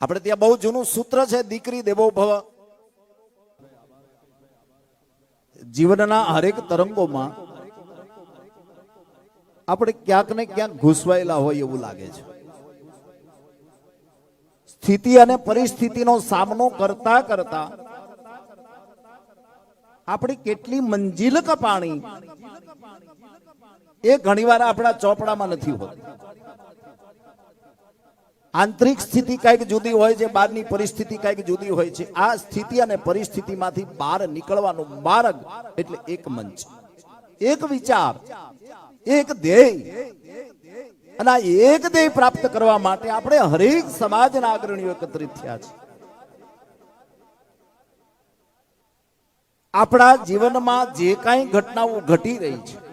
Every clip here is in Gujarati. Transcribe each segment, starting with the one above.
આપણે ત્યાં બહુ જૂનું સૂત્ર છે, દીકરી દેવો ભવ. જીવનના હરેક તરંગોમાં આપણે ક્યાંક ને ક્યાંક ઘૂસવાયેલા હોય એવું લાગે છે. સ્થિતિ અને પરિસ્થિતિનો સામનો કરતા કરતા આપણી કેટલી મંજિલ કપાણી એ ઘણીવાર આપણા ચોપડામાં નથી હોતી. આંતરિક સ્થિતિ કંઈક જુદી હોય છે, બહારની પરિસ્થિતિ કંઈક જુદી હોય છે. આ સ્થિતિ અને પરિસ્થિતિમાંથી બહાર નીકળવાનો માર્ગ એટલે એક મંચ. એક વિચાર, એક ધ્યેય. અને એક ધ્યેય પ્રાપ્ત કરવા માટે આપણે હરેક સમાજના અગ્રણીઓ એકત્રિત થયા છે. આપણા જીવનમાં જે કાંઈ ઘટનાઓ ઘટી રહી છે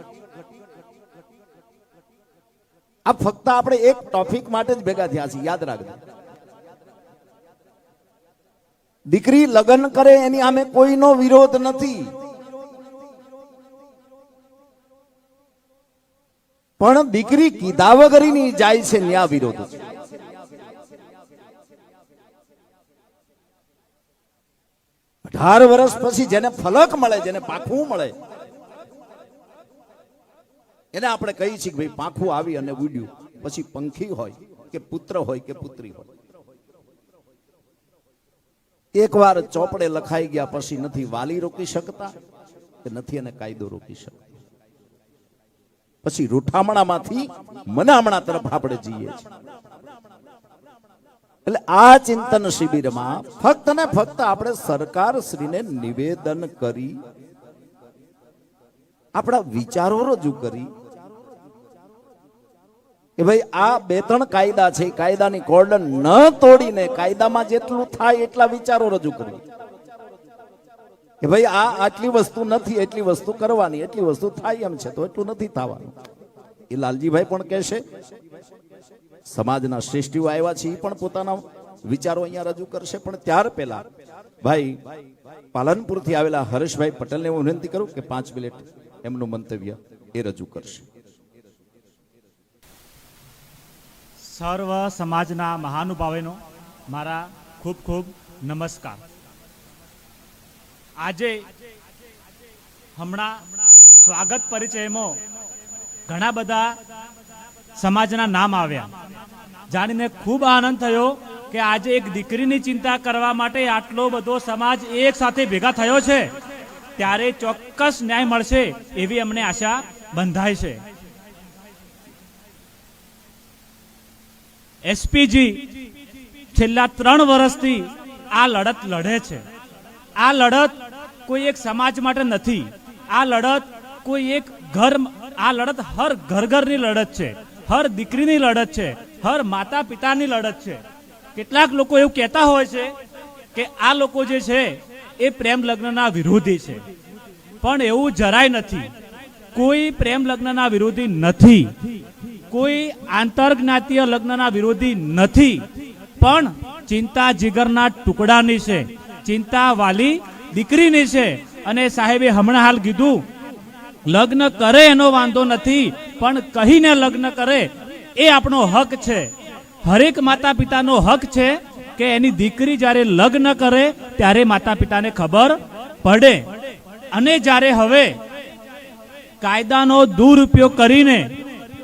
આ ફક્ત આપણે એક ટોપિક માટે જ ભેગા થયા છીએ, યાદ રાખજો. દીકરી લગ્ન કરે એની આમે કોઈનો વિરોધ નથી. પણ દીકરી કીધા વગરની જાય છે, ન્યા વિરોધ અઢાર વર્ષ પછી જેને ફલક મળે, જેને પાખું મળે એને આપણે કહીએ છીએ કે ભાઈ પાંખું આવી અને ઉડ્યું. પછી પંખી હોય કે પુત્ર હોય કે પુત્રી હોય. એકવાર ચોપડે લખાઈ ગયા પછી નથી વાલી રોકી શકતા કે નથી એને કાયદો રોકી શકતા. પછી રૂઠામણામાંથી મનામણા તરફ આપણે જઈએ છીએ. એટલે આ ચિંતન શિબિરમાં ફક્ત ને ફક્ત આપણે સરકાર શ્રીને નિવેદન કરી આપણા વિચારો રજૂ કરી કે ભાઈ, આ બે ત્રણ કાયદા છે, કાયદાની કોર્ડન ન તોડીને કાયદામાં જેટલું થાય એટલા વિચારો રજૂ કરવી કે ભાઈ, આ આટલી વસ્તુ નથી, એટલી વસ્તુ કરવાની, એટલી વસ્તુ થાય એમ છે, તો એટલું નથી થવાનું. એ લાલજીભાઈ પણ કહેશે, સમાજના શ્રેષ્ઠીઓ આવ્યા છે એ પણ પોતાના વિચારો અહીંયા રજૂ કરશે. પણ ત્યાર પહેલા, ભાઈ, પાલનપુરથી આવેલા હરેશભાઈ પટેલને હું વિનંતી કરું કે પાંચ મિનિટ એમનું મંતવ્ય એ રજૂ કરશે. સર્વ સમાજના મહાનુભાવેનો મારા ખૂબ ખૂબ નમસ્કાર. આજે હમણાં સ્વાગત પરિચયમાં ઘણા બધા સમાજના નામ આવ્યા. જાણીને ખૂબ આનંદ થયો કે આજે એક દીકરીની ચિંતા કરવા માટે આટલો બધો સમાજ એક સાથે ભેગા થયો છે. ત્યારે ચોક્કસ ન્યાય મળશે એવી અમને આશા બંધાય છે. એસપીજી છેલ્લા ત્રણ વર્ષથી આ લડત લડે છે. આ લડત કોઈ એક સમાજ માટે નથી. આ લડત કોઈ એક ઘર આ લડત હર ઘર ઘરની લડત છે. હર દીકરીની લડત છે. હર માતા પિતાની લડત છે. કેટલાક લોકો એવું કહેતા હોય છે કે આ લોકો જે છે એ પ્રેમ લગ્નના વિરોધી છે. પણ એવું જરાય નથી. કોઈ પ્રેમ લગ્નના વિરોધી નથી. કોઈ આંતરજ્ઞાતીય લગ્નના વિરોધી નથી. પણ ચિંતા જીગરના ટુકડાની છે. ચિંતા વાલી દીકરીની છે. અને સાહેબે હમણાં હાલ કીધું, લગ્ન કરે એનો વાંધો નથી, પણ કહીને લગ્ન કરે એ આપણો હક છે. હરેક માતા પિતાનો હક છે કે એની દીકરી જ્યારે લગ્ન કરે, ત્યારે માતા પિતાને ખબર પડે. અને જ્યારે હવે કાયદાનો દુરુપયોગ કરીને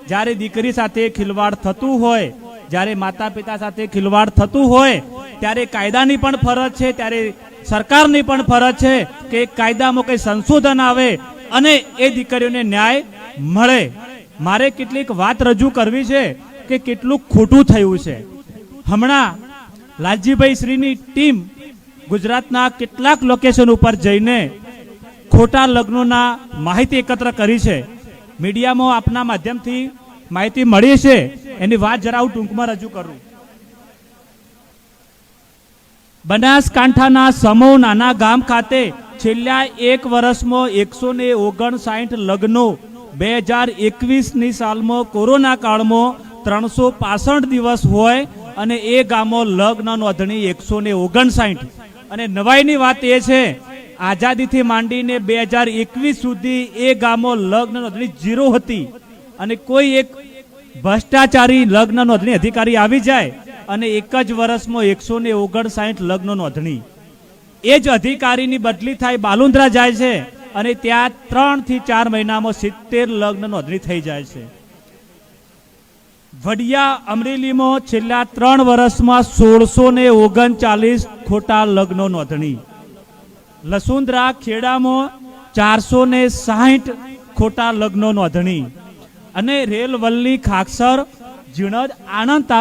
જ્યારે દીકરી સાથે ખિલવાડ થતું હોય, જ્યારે માતા પિતા સાથે ખિલવાડ થતું હોય, ત્યારે કાયદાની પણ ફરજ છે, ત્યારે સરકારની પણ ફરજ છે કે કાયદામાં કંઈ સંશોધન આવે અને એ દીકરીઓને ન્યાય મળે. મારે કેટલીક વાત રજૂ કરવી છે કે કેટલું ખોટું થયું છે. હમણાં લાલજીભાઈ શ્રીની ટીમ ગુજરાતના કેટલાક લોકેશન ઉપર જઈને ખોટા લગ્નોના માહિતી એકત્ર કરી છે. મીડિયામાં આપના માધ્યમથી માહિતી મળી છે. એની વાત જરા હું ટૂંકમાં રજૂ કરું. બનાસકાંઠાના સમૂહ નાના ગામ ખાતે છેલ્લા એક વર્ષમાં એકસો ને ઓગણસાઠ લગ્નો બે હજાર એકવીસની સાલમાં કોરોના કાળમાં ત્રણસો પાસઠ દિવસ હોય અને એ ગામો લગ્ન નોંધણી એકસો ને ઓગણસાઠ. અને નવાઈની વાત એ છે, આઝાદીથી માંડીને બે હજાર એકવીસ સુધી એ ગામો લગ્ન નોંધણી જીરો હતી. અને કોઈ એક ભ્રષ્ટાચારી લગ્ન નોંધણી અધિકારી આવી જાય અને એક જ વર્ષમાં એકસો ને ઓગણસાઠ લગ્ન નોંધણી એ જ અધિકારીની બદલી થાય બાલુંદ્રા જાય છે અને ત્યાં ત્રણથી ચાર મહિનામાં સિત્તેર લગ્ન નોંધણી થઈ જાય છે. વડિયા અમરેલીમાં છેલ્લા ત્રણ વર્ષમાં સોળસો ને ઓગણચાલીસ ખોટા લગ્ન નોંધણી. લસુંદરા ખેડામાં ચારસો ને સાહીઠ ખોટા લગ્નો નોંધણી. અને રેલવલ્લી ખાકસર જીણદ આણંદ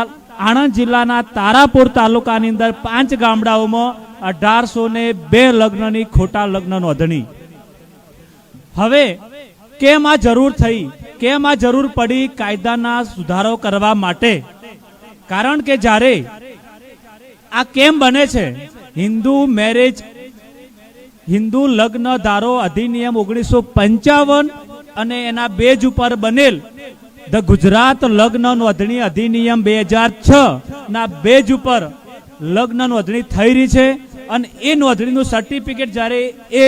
આણંદ જિલ્લાના તારાપુર તાલુકાની અંદર પાંચ ગામડાઓમાં અઢારસો ને બે લગ્નની ખોટા લગ્ન નોંધણી. હવે કેમ આ જરૂર થઈ? કેમ આ જરૂર પડી કાયદાના સુધારો કરવા માટે? કારણ કે જ્યારે આ કેમ બને છે? હિન્દુ મેરેજ, હિન્દુ લગ્ન ધારો અધિનિયમ ઓગણીસો પંચાવન અને એના બેજ ઉપર બનેલ ધ ગુજરાત લગ્ન નોંધણી અધિનિયમ બે હજાર છ ના બેજ ઉપર લગ્ન નોંધણી થઈ રહી છે અને એ નોંધણીનું સર્ટિફિકેટ જ્યારે એ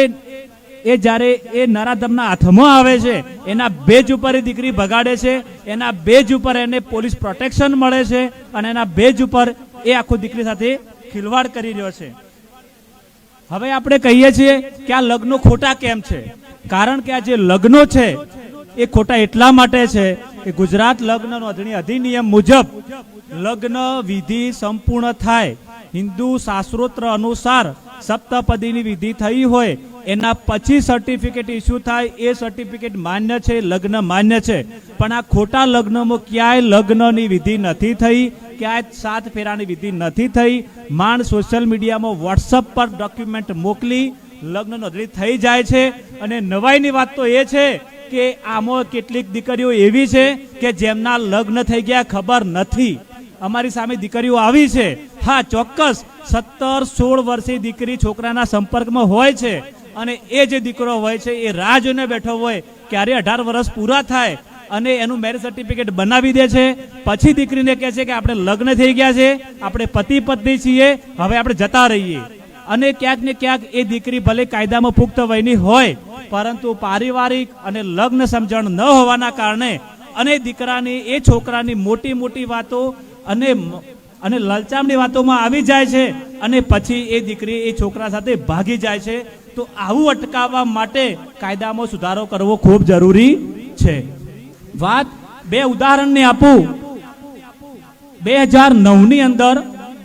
એ જ્યારે એ નરાધમના હાથમાં આવે છે, એના બેજ ઉપર એ દીકરી ભગાડે છે, એના બેજ ઉપર એને પોલીસ પ્રોટેક્શન મળે છે અને એના બેજ ઉપર એ આખો દીકરી સાથે ખિલવાડ કરી રહ્યો છે. હવે આપણે કહીએ છીએ કે આ લગ્નો ખોટા કેમ છે? કારણ કે આ જે લગ્નો છે, એ ખોટા એટલા માટે છે કે ગુજરાત લગ્ન નોંધણી અધિનિયમ મુજબ લગ્ન વિધિ સંપૂર્ણ થાય. હિન્દુ શાસ્ત્રોત્ર અનુસાર સપ્તપદીની વિધિ થઈ હોય, એના પછી સર્ટિફિકેટ ઇસ્યુ થાય, એ સર્ટિફિકેટ માન્ય છે, લગ્ન માન્ય છે. પણ આ ખોટા લગ્નમાં ક્યાંય લગ્નની વિધિ નથી થઈ, ક્યાંય સાત ફેરાની વિધિ નથી થઈ. માંડ સોશિયલ મીડિયામાં વોટ્સઅપ પર ડોક્યુમેન્ટ મોકલી, લગ્ન નોંધણી થઈ જાય છે. અને નવાઈની વાત તો એ છે કે આમાં કેટલીક દીકરીઓ એવી છે કે જેમના લગ્ન થઈ ગયા, ખબર નથી. અમારી સામે દીકરીઓ આવી છે. હા, ચોક્કસ. સત્તર, સોળ વર્ષની દીકરી છોકરાના સંપર્કમાં હોય છે અને એ જે દીકરો હોય છે, એ રાહ જોઈને બેઠો હોય, ક્યારે અઢાર વર્ષ પૂરા થાય અને એનું મેરેજ સર્ટિફિકેટ બનાવી દે છે, પછી દીકરીને કહે છે કે આપણે લગ્ન થઈ ગયા છે, આપણે પતિ પત્ની છીએ, હવે આપણે જતા રહીએ. અને ક્યાંક ને ક્યાંક એ દીકરી ભલે કાયદામાં પુખ્ત વયની હોય, પરંતુ પારિવારિક અને લગ્ન સમજણ ન હોવાના કારણે અને દીકરાની એ છોકરાની મોટી મોટી વાતો અને અને લલચામની વાતોમાં આવી જાય છે અને પછી એ દીકરી એ છોકરા સાથે ભાગી જાય છે. તો આવું અટકાવવા માટે કાયદામાં સુધારો કરવો ખૂબ જરૂરી છે. વાત બે ઉદાહરણને આપું. બે હજાર નવની અંદર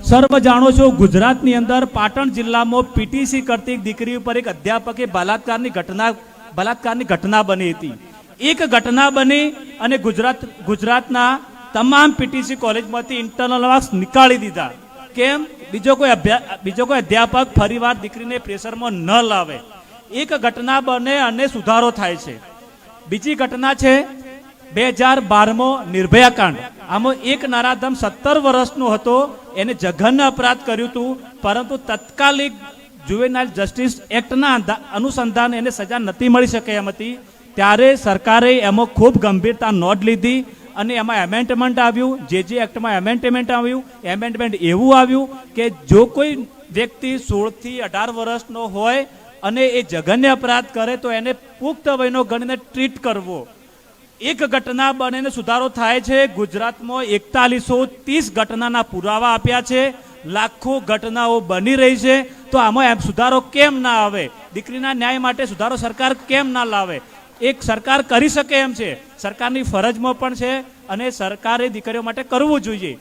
સર્વ જાણો છો ગુજરાતની અંદર પાટણ જિલ્લામાં પીટીસી કરતી દીકરી ઉપર એક અધ્યાપકે બલાત્કારની ઘટના બલાત્કારની ઘટના બની હતી. એક ઘટના બની અને ગુજરાત, ગુજરાતના તમામ પીટીસી કોલેજમાંથી ઇન્ટરનલ માર્ક્સ નીકાળી દીધા. કેમ? બીજો કોઈ અભ્યાસ બીજો કોઈ અધ્યાપક ફરીવાર દીકરીને પ્રેશરમાં ન લાવે. એક ઘટના બને અને સુધારો થાય છે. બીજી ઘટના છે બે હજાર બારમો નિર્ભયા કાંડ. આમાં એક નરાધમ સત્તર વર્ષનો હતો. એને જઘન્ય અપરાધ કર્યું હતું. પરંતુ તત્કાલિક જુવેનાઇલ જસ્ટિસ એક્ટના અનુસંધાન એને સજા નથી મળી શકે એમ હતી. ત્યારે સરકારે એમાં ખૂબ ગંભીરતા નોંધ લીધી. અને એમાં એમેન્ડમેન્ટ આવ્યું, જે જે એક્ટમાં એમેન્ડમેન્ટ આવ્યું એમેન્ડમેન્ટ એવું આવ્યું કે જો કોઈ વ્યક્તિ સોળથી અઢાર વર્ષનો હોય અને એ જઘન્ય અપરાધ કરે તો એને પુખ્ત વયનો ગણીને ટ્રીટ કરવો. એક ઘટના બનીને સુધારો થાય છે. ગુજરાતમાં એકતાલીસો ત્રીસ ઘટનાના પુરાવા આપ્યા છે. લાખો ઘટનાઓ બની રહી છે. તો આમાં એમ સુધારો કેમ ના આવે? દીકરીના ન્યાય માટે સુધારો સરકાર કેમ ના લાવે? એક સરકાર કરી શકે એમ છે. સરકારની ફરજમાં પણ છે અને સરકારે દીકરીઓ માટે કરવું જોઈએ.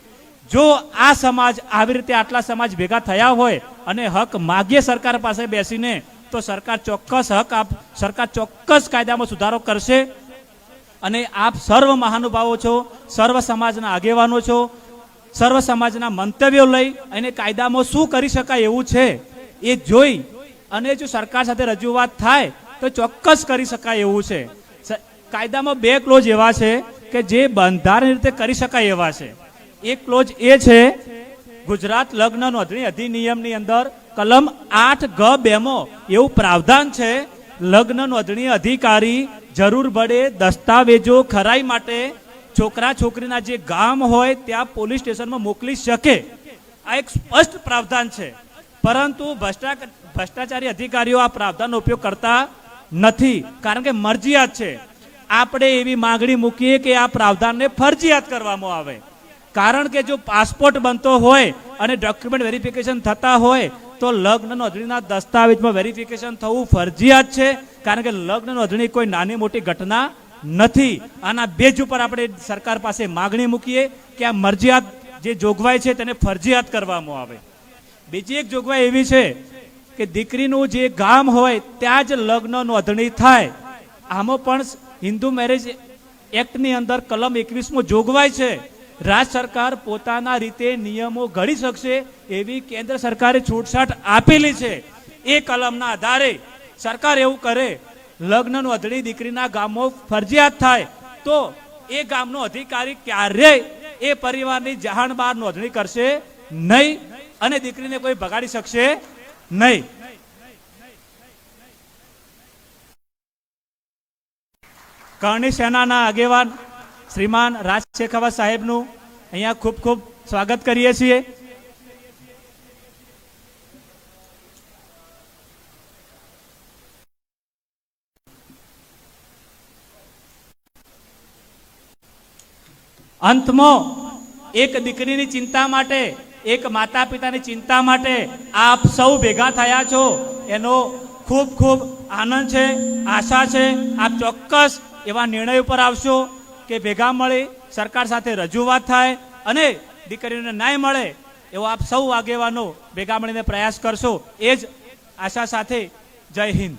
જો આ સમાજ આવી રીતે આટલા સમાજ ભેગા થયા હોય અને હક માગીએ સરકાર પાસે બેસીને, તો સરકાર ચોક્કસ હક આપ, સરકાર ચોક્કસ કાયદામાં સુધારો કરશે. અને આપ સર્વ મહાનુભાવો છો, સર્વ સમાજના આગેવાનો છો, સર્વ સમાજના મંતવ્યો લઈ અને કાયદામાં શું કરી શકાય એવું છે એ જોઈ અને જો સરકાર સાથે રજૂઆત થાય તો ચોક્કસ કરી શકાય એવું છે. કાયદામાં બે ક્લોઝ એવા છે કે જે બંધારણ રીતે કરી શકાય એવા છે. એક ક્લોઝ એ છે, ગુજરાત લગ્ન નોંધણી અધિનિયમની અંદર કલમ આઠ ગ બેમાં એવું પ્રાવધાન છે, લગ્ન નોંધણી અધિકારી જરૂર પડે દસ્તાવેજો ખરાઈ માટે છોકરા છોકરીના જે ગામ હોય ત્યાં પોલીસ સ્ટેશનમાં મોકલી શકે. આ એક સ્પષ્ટ પ્રાવધાન છે. પરંતુ ભ્રષ્ટા ભ્રષ્ટાચારી અધિકારીઓ આ પ્રાવધાનનો ઉપયોગ કરતા નથી. કારણ કે મરજિયાત છે. આપણે એવી માંગણી મૂકીએ કે આ પ્રાવધાનને ફરજિયાત કરવામાં આવે. કારણ કે જો પાસપોર્ટ બનતો હોય અને ડોક્યુમેન્ટ વેરિફિકેશન થતા હોય, તો લગ્ન નોંધણીના દસ્તાવેજમાં વેરિફિકેશન થવું ફરજિયાત છે. કારણ કે લગ્ન નોંધણી કોઈ નાની મોટી ઘટના નથી. આના બેજ ઉપર આપણે સરકાર પાસે માગણી મૂકીએ કે આ મરજિયાત જે જોગવાઈ છે તેને ફરજિયાત કરવામાં આવે. બીજી એક જોગવાઈ એવી છે કે દીકરીનું જે ગામ હોય, ત્યાં જ લગ્ન નોંધણી થાય. આમાં પણ હિન્દુ મેરેજ એક્ટની અંદર કલમ એકવીસમાં જોગવાઈ છે. રાજ્ય સરકાર પોતાના રીતે નિયમો ઘડી શકશે એવી કેન્દ્ર સરકારે છૂટછાટ આપેલી છે. એ કલમના આધારે સરકાર એવું કરે, લગ્ન નોંધણી દીકરીના ગામમાં ફરજિયાત થાય, તો એ ગામનો અધિકારી ક્યારેય એ પરિવારની જહાણ બહાર નોંધણી કરશે નહીં અને દીકરીને કોઈ ભગાડી શકશે નહીં. કરણી સેનાના આગેવાન શ્રીમાન રાજ સાહેબનું અહીંયા ખૂબ ખૂબ સ્વાગત કરીએ છીએ. અંતમાં એક દીકરીની ચિંતા માટે એક માતા પિતાની ચિંતા માટે આપ સૌ ભેગા થયા છો. એનો ખૂબ ખૂબ આનંદ છે, આશા છે. આપ ચોક્કસ એવા નિર્ણય ઉપર આવશો કે ભેગા મળી સરકાર સાથે રજૂઆત થાય અને દીકરીઓને ન્યાય મળે એવો આપ સૌ આગેવાનો ભેગા મળીને પ્રયાસ કરશો. એ જ આશા સાથે જય હિન્દ.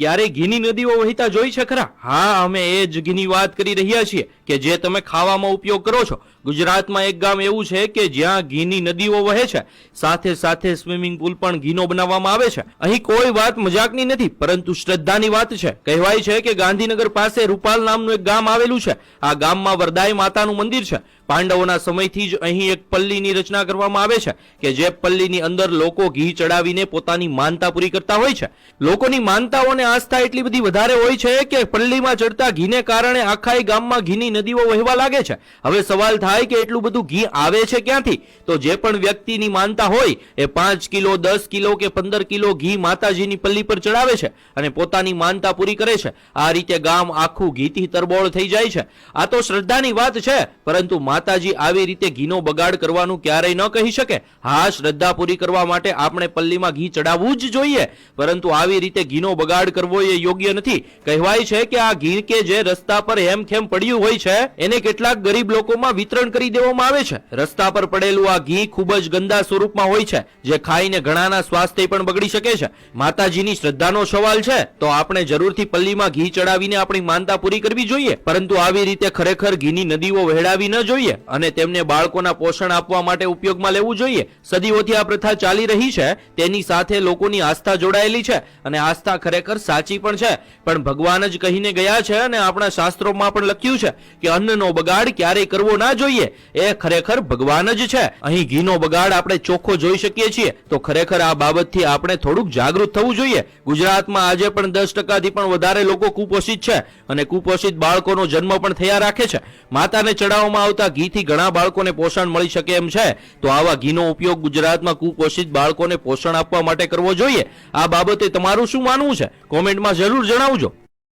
ક્યારે ઘીની નદીઓ વહેતા જોઈ છે ખરા? હા, અમે એ જ ઘીની વાત કરી રહ્યા છીએ. કે જે તમે ખાવામાં ઉપયોગ કરો છો. ગુજરાતમાં એક ગામ એવું છે કે જ્યાં ઘીની નદીઓ વહે છે. સાથે સાથે સ્વિમિંગ પુલ પણ ઘીનો બનાવવામાં આવે છે. અહીં કોઈ વાત મજાકની નથી, પરંતુ શ્રદ્ધાની વાત છે. કહેવાય છે કે ગાંધીનગર પાસે રૂપાલ નામનું એક ગામ આવેલું છે. આ ગામમાં વરદાય માતાનું મંદિર છે. પાંડવોના સમયથી જ અહીં એક પલ્લીની રચના કરવામાં આવે છે કે જે પલ્લીની અંદર લોકો ઘી ચડાવીને પોતાની માનતા પૂરી કરતા હોય છે. લોકોની માનતાઓને આસ્થા એટલી બધી વધારે હોય છે કે પલ્લીમાં ચડતા ઘીને કારણે આખા ગામમાં ઘીની નદીઓ વહેવા લાગે છે. હવે સવાલ થાય કે એટલું બધું ઘી આવે છે ક્યાંથી? તો જે પણ વ્યક્તિની માનતા હોય, એ પાંચ કિલો, દસ કિલો કે પંદર કિલો ઘી માતાજીની પલ્લી પર ચડાવે છે અને પોતાની માનતા પૂરી કરે છે. આ રીતે ગામ આખું ઘીથી તરબોળ થઈ જાય છે. આ તો શ્રદ્ધાની વાત છે, પરંતુ માતાજી આવી રીતે ઘીનો બગાડ કરવાનું ક્યારેય ન કહી શકે. હા, શ્રદ્ધા પૂરી કરવા માટે આપણે પલ્લીમાં ઘી ચડાવવું જ જોઈએ, પરંતુ આવી રીતે ઘીનો બગાડ કરવો એ યોગ્ય નથી. કહેવાય છે કે આ ઘી કે જે રસ્તા પર હેમખેમ પડ્યું હોય છે? એને કેટલાક ગરીબ લોકોમાં વિતરણ કરી દેવામાં આવે છે. રસ્તા પર પડેલું આ ઘી ખૂબ જ ગંદા સ્વરૂપમાં હોય છે, જે ખાઈને ઘણાના સ્વાસ્થ્ય પણ બગડી શકે છે. માતાજીની શ્રદ્ધાનો સવાલ છે, તો આપણે જરૂરથી પલ્લીમાં ઘી ચડાવીને આપણી માનતા પૂરી કરવી જોઈએ. પરંતુ આવી રીતે ખરેખર ઘીની નદીઓ વહેડાવી ન જોઈએ અને તેમને બાળકોના પોષણ આપવા માટે ઉપયોગમાં લેવું જોઈએ. સદીઓથી આ પ્રથા ચાલી રહી છે, તેની સાથે લોકોની આસ્થા જોડાયેલી છે અને આસ્થા ખરેખર સાચી પણ છે. પણ ભગવાન જ કહીને ગયા છે અને આપણા શાસ્ત્રોમાં પણ લખ્યું છે કે અન્નનો બગાડ ક્યારેય કરવો ના જોઈએ, એ ખરેખર ભગવાન જ છે. અહીં ઘીનો બગાડ આપણે ચોખ્ખો જોઈ શકીએ છીએ. તો ખરેખર આ બાબતથી આપણે થોડુંક જાગૃત થવું જોઈએ. ગુજરાતમાં આજે પણ દસ ટકાથી પણ વધારે લોકો કુપોષિત છે અને કુપોષિત બાળકોનો જન્મ પણ થયા રાખે છે. માતાને ચડાવવામાં આવતા ઘીથી ઘણા બાળકોને પોષણ મળી શકે એમ છે. તો આવા ઘીનો ઉપયોગ ગુજરાતમાં કુપોષિત બાળકોને પોષણ આપવા માટે કરવો જોઈએ. આ બાબતે તમારું શું માનવું છે? કોમેન્ટમાં જરૂર જણાવજો.